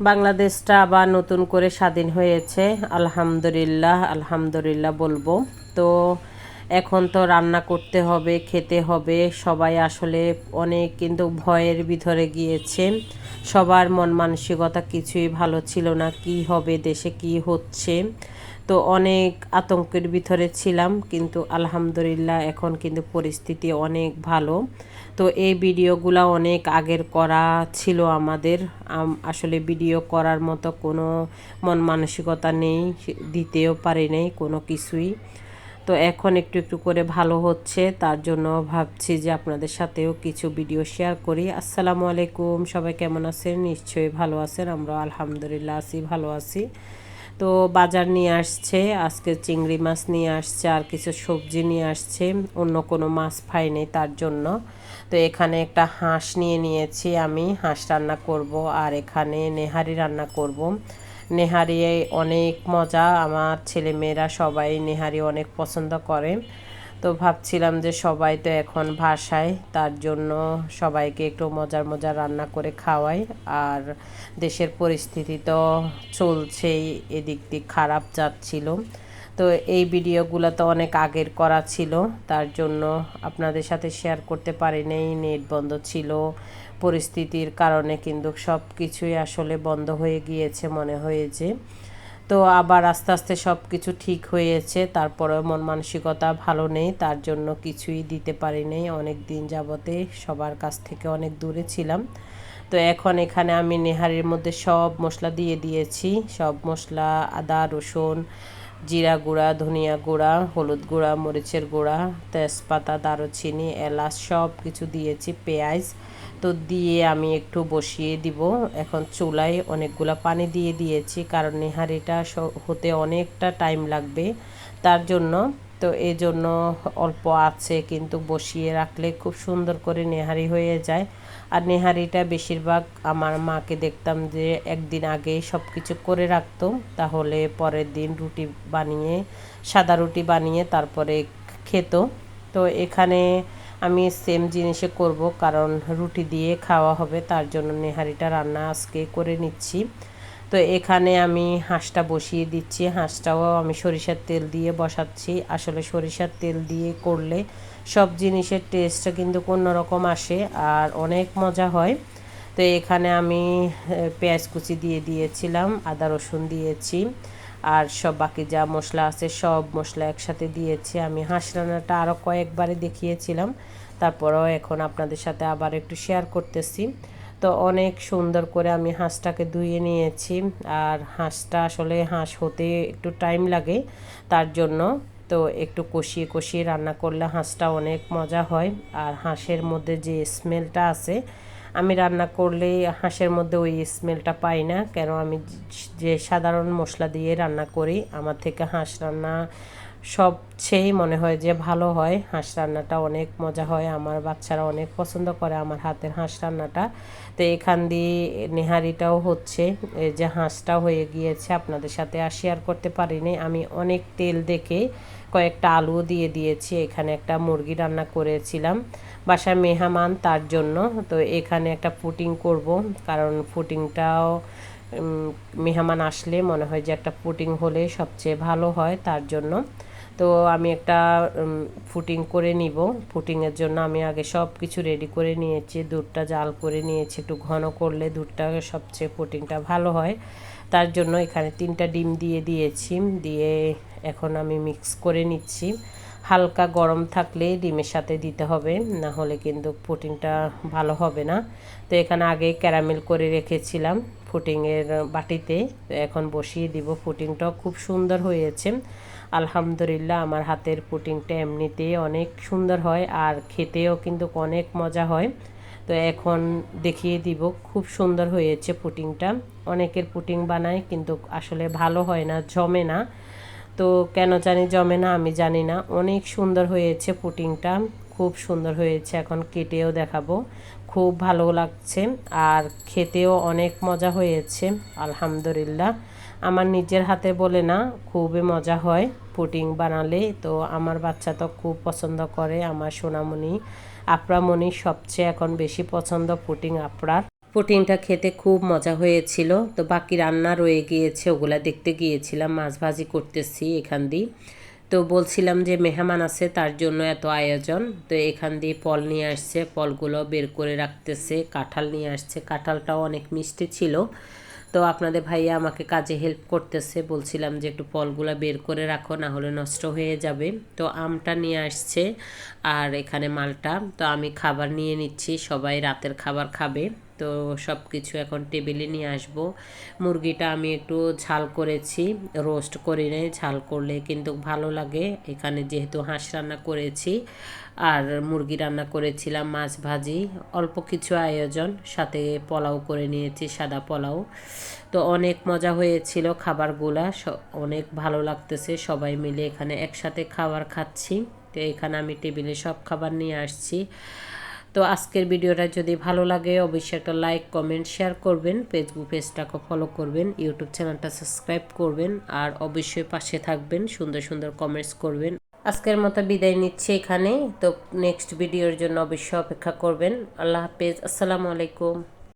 বাংলাদেশটা আবার নতুন করে স্বাধীন হয়েছে। আলহামদুলিল্লাহ আলহামদুলিল্লাহ বলব। তো এখন তো রান্না করতে হবে, খেতে হবে। সবাই আসলে অনেক কিন্তু ভয়ের ভিতরে গিয়েছে। সবার মন মানসিকতা কিছুই ভালো ছিল না। কি হবে, দেশে কি হচ্ছে? তো অনেক আতঙ্কের ভিতরে ছিলাম, কিন্তু আলহামদুলিল্লাহ এখন কিন্তু পরিস্থিতি অনেক ভালো। তো এই ভিডিওগুলো অনেক আগের করা ছিল আমাদের। আসলে ভিডিও করার মতো কোনো মন মানসিকতা নেই দিতেও পারি নেই কোনো কিছুই। তো এখন একটু একটু করে ভালো হচ্ছে, তার জন্য ভাবছি যে আপনাদের সাথেও কিছু ভিডিও শেয়ার করি। আসসালামু আলাইকুম, সবাই কেমন আছেন? নিশ্চয়ই ভালো আছেন আমরা আলহামদুলিল্লাহ আছি, ভালো আছি। তো বাজার নিয়ে আসছে, আজকে চিংড়ি মাছ নিয়ে আসছে, আর কিছু সবজি নিয়ে আসছে, অন্য কোনো মাছ পাইনি তার জন্য। তো এখানে একটা হাঁস নিয়ে নিয়েছি আমি, হাঁস রান্না করব, আর এখানে নেহারি রান্না করব। নেহারি অনেক মজা, আমার ছেলে মেয়েরা সবাই নেহারি অনেক পছন্দ করে। তো ভাবছিলাম যে সবাই তো এখন ভাষায় তার জন্য সবাইকে একটু মজার মজার রান্না করে খাওয়াই। আর দেশের পরিস্থিতি তো চলছেই, এদিক দিক খারাপ যাচ্ছিল। তো এই ভিডিওগুলো তো অনেক আগের করা ছিল, তার জন্য আপনাদের সাথে শেয়ার করতে পারি নেই নেট বন্ধ ছিল। পরিস্থিতির কারণে কিন্তু সব কিছুই আসলে বন্ধ হয়ে গিয়েছে মনে হয়েছে। তো আবার আস্তে আস্তে সব কিছু ঠিক হয়েছে, তারপরেও মন মানসিকতা ভালো নেই, তার জন্য কিছুই দিতে পারি নেই। অনেক দিন যাবতে সবার কাছ থেকে অনেক দূরে ছিলাম। তো এখন এখানে আমি নেহারের মধ্যে সব মশলা দিয়ে দিয়েছি, সব মশলা, আদা, রসুন জিরা গুঁড়া, ধনিয়া গুঁড়া, হলুদ গুঁড়া, মরিচের গুঁড়া, তেজপাতা, দারুচিনি, এলাচ সব কিছু দিয়েছি, পেঁয়াজ। তো দিয়ে আমি একটু বসিয়ে দিব। এখন চুলায় অনেকগুলো পানি দিয়ে দিয়েছি, কারণ নেহারিটা হতে অনেকটা টাইম লাগবে। তার জন্য তো এই জন্য অল্প আছে, কিন্তু বসিয়ে রাখলে খুব সুন্দর করে নেহারি হয়ে যায়। আর নেহারিটা বেশিরভাগ আমার মাকে দেখতাম যে একদিন আগে সব কিছু করে রাখতো, তাহলে পরের দিন রুটি বানিয়ে, সাদা রুটি বানিয়ে তারপরে খেত। তো এখানে আমি সেম জিনিসে করব, কারণ রুটি দিয়ে খাওয়া হবে, তার জন্য নেহারিটা রান্না আজকে করে নিচ্ছি। তো এখানে আমি হাঁসটা বসিয়ে দিচ্ছি, হাঁসটাও আমি সরিষার তেল দিয়ে বসাচ্ছি। আসলে সরিষার তেল দিয়ে করলে সব জিনিসের টেস্টটা কিন্তু অন্যরকম আসে আর অনেক মজা হয়। তো এখানে আমি পেঁয়াজ কুচি দিয়ে দিয়েছিলাম, আদা রসুন দিয়েছি আর সব বাকি যা মশলা আছে সব মশলা একসাথে দিয়েছি। আমি হাঁস রান্নাটা আরও কয়েকবারে দেখিয়েছিলাম, তারপরেও এখন আপনাদের সাথে আবার একটু শেয়ার করতেছি। তো অনেক সুন্দর করে আমি হাঁসটাকে ধুয়ে নিয়েছি। আর হাঁসটা আসলে হাঁস হতে একটু টাইম লাগে তার জন্য। তো একটু কষিয়ে কষিয়ে রান্না করলে হাঁসটা অনেক মজা হয়। আর হাঁসের মধ্যে যে স্মেলটা আছে, আমি রান্না করলে হাঁসের মধ্যে ওই স্মেলটা পাই না। কেন আমি যে সাধারণ মশলা দিয়ে রান্না করি, আমার থেকে হাঁস রান্না সবচেয়েই মনে হয় যে ভালো হয়। হাঁস রান্নাটা অনেক মজা হয়। আমার বাচ্চারা অনেক পছন্দ করে আমার হাতের হাঁস রান্নাটা। তো এখান দিয়ে নেহারিটাও হচ্ছে। এই যে হাঁসটা হয়ে গিয়েছে, আপনাদের সাথে আর শেয়ার করতে পারিনি। আমি অনেক তেল দেখে কয়েকটা আলুও দিয়ে দিয়েছি। এখানে একটা মুরগি রান্না করেছিলাম। বাসায় মেহমান তার জন্য। তো এখানে একটা ফুটিং করব। কারণ ফুটিংটাও মেহমান আসলে মনে হয় যে একটা পুটিং হলে সবচেয়ে ভালো হয় তার জন্য। তো আমি একটা ফুটিং করে নিব। ফুটিংয়ের জন্য আমি আগে সব কিছু রেডি করে নিয়েছি। দুধটা জাল করে নিয়েছি। একটু ঘন করলে দুধটা সবচেয়ে ফুটিংটা ভালো হয়। তার জন্য এখানে তিনটা ডিম দিয়ে দিয়েছি। দিয়ে এখন আমি মিক্স করে নিচ্ছি। হালকা গরম থাকলে ডিমের সাথে দিতে হবে। না হলে কিন্তু পুটিংটা ভালো হবে না। তো এখানে আগে ক্যারামেল করে রেখেছিলাম। ফুটিংয়ের বাটিতে এখন বসিয়ে দিব। ফুটিংটাও খুব সুন্দর হয়েছে। আলহামদুলিল্লাহ আমার হাতের পুটিংটা এমনিতেই অনেক সুন্দর হয় আর খেতেও কিন্তু অনেক মজা হয়। তো এখন দেখিয়ে দিব, খুব সুন্দর হয়েছে পুটিংটা অনেকের পুটিং বানায় কিন্তু আসলে ভালো হয় না, জমে না। তো কেন জানি জমে না আমি জানি না। অনেক সুন্দর হয়েছে পুটিংটা খুব সুন্দর হয়েছে। এখন কেটেও দেখাবো। খুব ভালো লাগছে আর খেতেও অনেক মজা হয়েছে, আলহামদুলিল্লাহ। আমার নিজের হাতে বলে না, খুবই মজা হয় পুটিং বানালে। তো আমার বাচ্চা তো খুব পছন্দ করে, আমার সোনামণি আপড়ামণি সবচেয়ে এখন বেশি পছন্দ পুটিং আপড়ার প্রোটিনটা খেতে খুব মজা হয়েছিল। তো বাকি রান্না রয়ে গিয়েছে, ওগুলা দেখতে গিয়েছিলাম, মাছ ভাজি করতেছি এখান দিয়ে। তো বলছিলাম যে মেহমান আছে, তার জন্য এত আয়োজন। তো এখান দিয়ে ফল নিয়ে আসছে, ফলগুলো বের করে রাখতেছে, কাঁঠাল নিয়ে আসছে। কাঁঠালটাও অনেক মিষ্টি ছিল। তো আপনাদের ভাইয়া আমাকে কাজে হেল্প করতেছে, বলছিলাম যে একটু ফলগুলো বের করে রাখো না হলে নষ্ট হয়ে যাবে। তো আমটা নিয়ে আসছে আর এখানে মালটা। তো আমি খাবার নিয়ে নিচ্ছি, সবাই রাতের খাবার খাবে। তো সব কিছু এখন টেবিলে নিয়ে আসব। মুরগিটা আমি একটু ঝাল করেছি, রোস্ট করে নেই, ঝাল করলে কিন্তু ভালো লাগে। এখানে যেহেতু হাঁস রান্না করেছি আর মুরগি রান্না করেছিলাম মাছ ভাজি, অল্প কিছু আয়োজন, সাথে পোলাও করে নিয়েছি, সাদা পোলাও। তো অনেক মজা হয়েছিল খাবারগুলা অনেক ভালো লাগতেছে, সবাই মিলে এখানে একসাথে খাবার খাচ্ছি। তো এখানে আমি টেবিলে সব খাবার নিয়ে আসছি। তো আজকের ভিডিওটা যদি ভালো লাগে, অবশ্যই একটা লাইক, কমেন্ট, শেয়ার করবেন। ফেসবুক পেজটাকে ফলো করবেন ইউটিউব চ্যানেলটা সাবস্ক্রাইব করবেন, আর অবশ্যই পাশে থাকবেন, সুন্দর সুন্দর কমেন্টস করবেন। আজকের মতো বিদায় নিচ্ছি এখানে তো নেক্সট ভিডিওর জন্য অবশ্যই অপেক্ষা করবেন। আল্লাহ হাফেজ। আসসালামু আলাইকুম।